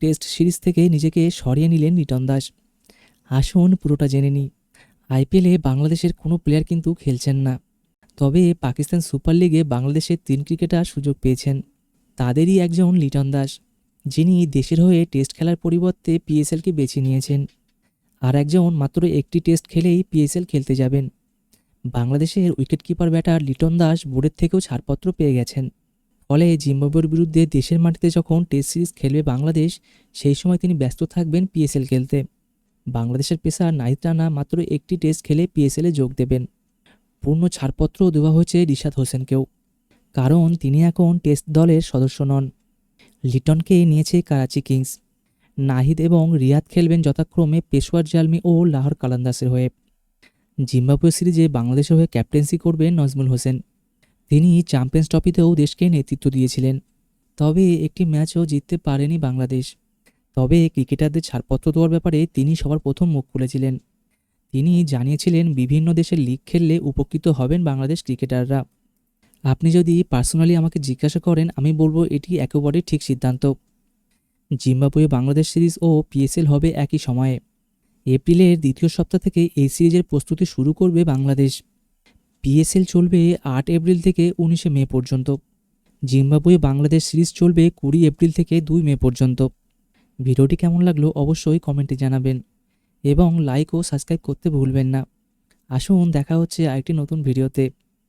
Test series থেকে নিজেকে সরিয়ে নিলেন লিটন দাস। আসুন পুরোটা জেনে নিই। আইপিএলে বাংলাদেশের কোনো প্লেয়ার কিন্তু খেলছেন না। তবে পাকিস্তান সুপার লিগে বাংলাদেশের তিন ক্রিকেটার সুযোগ পেয়েছেন। তাদেরই একজন লিটন দাস, যিনি দেশের হয়ে টেস্ট খেলার পরিবর্তে পিএসএলকে বেছে নিয়েছেন। আর একজন মাত্র একটি টেস্ট খেলেই পিএসএল খেলতে যাবেন। বাংলাদেশের উইকেটকিপার ব্যাটার লিটন দাস বোর্ডের থেকেও ছাড়পত্র পেয়ে গেছেন। ফলে জিম্বাবুয়ের বিরুদ্ধে দেশের মাটিতে যখন টেস্ট সিরিজ খেলবে বাংলাদেশ, সেই সময় তিনি ব্যস্ত থাকবেন পিএসএল খেলতে। বাংলাদেশের পেসার নাহিদ রানা মাত্র একটি টেস্ট খেলে পিএসএলে যোগ দেবেন। পূর্ণ ছাড়পত্রও দেওয়া হয়েছে রিশাদ হোসেনকেও। কারণ তিনি এখন টেস্ট দলের সদস্য নন। লিটনকে নিয়েছে করাচি কিংস। নাহিদ এবং রিয়াদ খেলবেন যথাক্রমে পেশোয়ার জালমি ও লাহোর কালান্দাসের হয়ে। জিম্বাবুয়ে সিরিজে বাংলাদেশের হয়ে ক্যাপ্টেন্সি করবেন নজমুল হোসেন। তিনি চ্যাম্পিয়ন্স ট্রফিতেও দেশকে নেতৃত্ব দিয়েছিলেন। তবে একটি ম্যাচও জিততে পারেনি বাংলাদেশ। তবে ক্রিকেটারদের ছাড়পত্র দেওয়ার ব্যাপারে তিনি সবার প্রথম মুখ খুলেছিলেন। তিনি জানিয়েছিলেন, বিভিন্ন দেশের লিগ খেললে উপকৃত হবেন বাংলাদেশ ক্রিকেটাররা। আপনি যদি পার্সোনালি আমাকে জিজ্ঞাসা করেন, আমি বলব এটি একেবারেই ঠিক সিদ্ধান্ত। জিম্বাবুয়ে বাংলাদেশ সিরিজ ও পিএসএল হবে একই সময়ে। এপ্রিলের দ্বিতীয় সপ্তাহ থেকে এই সিরিজের প্রস্তুতি শুরু করবে বাংলাদেশ। পিএসএল চলবে আট এপ্রিল থেকে উনিশে মে পর্যন্ত। জিম্বাবুয়ে বাংলাদেশ সিরিজ চলবে কুড়ি এপ্রিল থেকে দুই মে পর্যন্ত। ভিডিওটি কেমন লাগল অবশ্যই কমেন্টে জানাবেন এবং লাইক ও সাবস্ক্রাইব করতে ভুলবেন না। আসুন দেখা হচ্ছে আরেকটি নতুন ভিডিওতে।